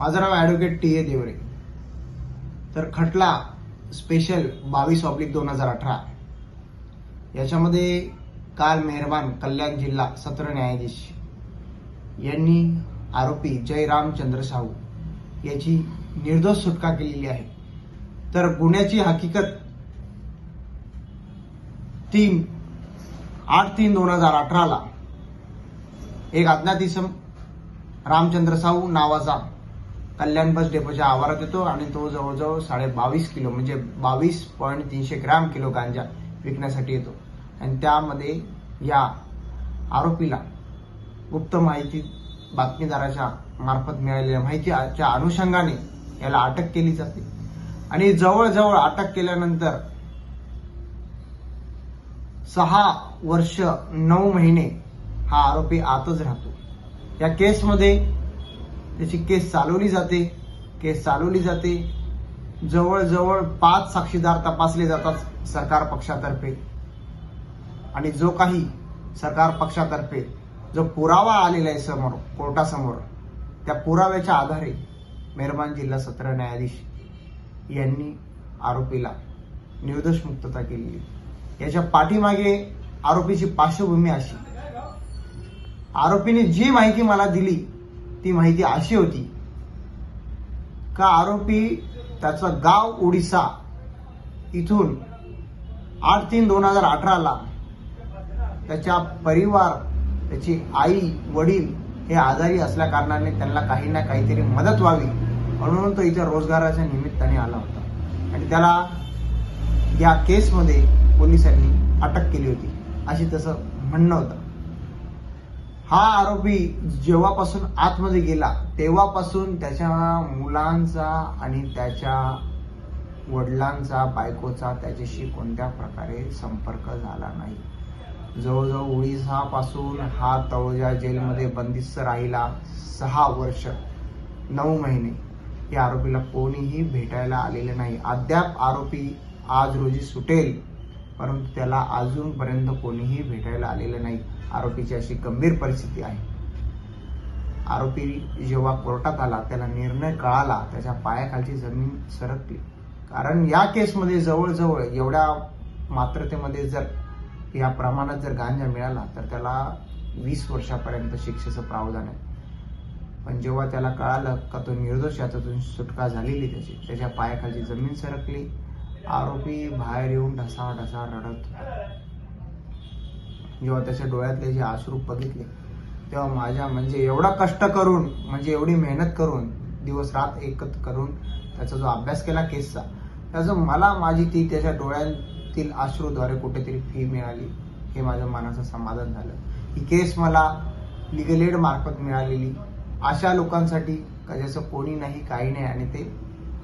माझं नाव advocate T A Deore. तर खटला स्पेशल बावीस ऑब्लिक दोन हजार अठरा. याच्यामध्ये काल मेहरबान कल्याण जिल्हा सत्र न्यायाधीश. यांनी आरोपी जयरामचंद्र साहू याची निर्दोष सुटका केलेली आहे. तर गुन्ह्याची हकीकत तीन आठ तीन दोन हजार अठराला एक अज्ञात इसम रामचंद्र साहू नावाचा कल्याण बस डेपोच्या आवारात येतो आणि तो जवळजवळ साडे बावीस किलो म्हणजे बावीस पॉईंट तीनशे ग्रॅम किलो गांजा विकण्यासाठी येतो. आणि त्यामध्ये या आरोपीला गुप्त माहिती बातमीदाराच्या मार्फत मिळालेल्या माहितीच्या अनुषंगाने याला अटक केली जाते. आणि जवळजवळ अटक केल्यानंतर सहा वर्ष नऊ महिने हा आरोपी आतच राहतो. या केसमध्ये त्याची केस चालवली जाते. केस चालवली जाते. जवळजवळ पाच साक्षीदार तपासले जातात सरकार पक्षातर्फे. आणि जो काही सरकार पक्षातर्फे जो पुरावा आलेला आहे समोर कोर्टासमोर त्या पुराव्याच्या आधारे मेहरबान जिल्हा सत्र न्यायाधीश यांनी आरोपीला निर्दोष मुक्तता केलेली याच्या पाठीमागे आरोपीची पार्श्वभूमी अशी. आरोपीने जी माहिती मला दिली ती माहिती अशी होती. का आरोपी त्याचं गाव ओडिसा इथून आठ तीन दोन हजार अठराला त्याच्या परिवार त्याची आई वडील हे आजारी असल्या कारणाने त्यांना काही ना काहीतरी मदत व्हावी म्हणून तो इथे रोजगाराच्या निमित्ताने आला होता. आणि त्याला या केसमध्ये पोलिसांनी अटक केली होती. अशी तसं म्हणणं होतं. हा आरोपी जेव्हापासून आतमध्ये गेला तेव्हापासून त्याच्या मुलांचा आणि त्याच्या वडिलांचा बायकोचा त्याच्याशी कोणत्या प्रकारे संपर्क झाला नाही. जवळजवळ ओडिसापासून हा तळोजा जेलमध्ये बंदिस्त राहिला सहा वर्ष नऊ महिने. या आरोपीला कोणीही भेटायला आलेले नाही. अद्याप आरोपी आज रोजी सुटेल. परंतु त्याला अजूनपर्यंत कोणीही भेटायला आलेलं नाही. आरोपीची अशी गंभीर परिस्थिती आहे. आरोपी जेव्हा कोर्टात आला त्याला निर्णय कळाला त्याच्या पायाखालची जमीन सरकली. कारण या केसमध्ये जवळजवळ एवढ्या मात्रतेमध्ये जर या प्रमाणात जर गांजा मिळाला तर त्याला वीस वर्षापर्यंत शिक्षेचं प्रावधान आहे. पण जेव्हा त्याला कळालं का तो निर्दोष याच्यातून सुटका झालेली त्याची त्याच्या पायाखालची जमीन सरकली आरोपी बाहेर येऊन ढसा ढसा रडत जेव्हा त्याच्या डोळ्यातले जे आश्रू बघितले तेव्हा माझ्या म्हणजे एवढा कष्ट करून म्हणजे एवढी मेहनत करून दिवस रात एकत्र करून त्याचा जो अभ्यास केला केसचा त्याचं मला माझी ती त्याच्या डोळ्यातील आश्रूद्वारे कुठेतरी फी मिळाली. हे माझ्या मनाचं समाधान झालं. ही केस मला लिगल एड मार्फत मिळालेली. अशा लोकांसाठी का ज्याचं कोणी नाही काही नाही. आणि ते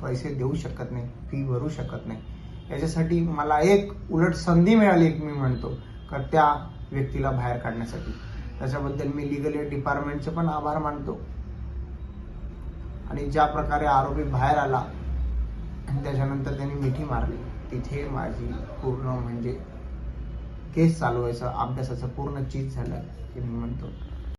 पैसे देऊ शकत नाही फी भरू शकत नाही. याच्यासाठी मला एक उलट संधी मिळाली एक मी म्हणतो का त्या व्यक्तीला बाहेर काढण्यासाठी. त्याच्याबद्दल मी लिगल एड डिपार्टमेंटचे पण आभार मानतो. आणि ज्या प्रकारे आरोपी बाहेर आला त्याच्यानंतर त्यांनी मिठी मारली. तिथे माझी पूर्ण म्हणजे केस चालवायचं अभ्यासाचं पूर्ण चीज झालं की मी म्हणतो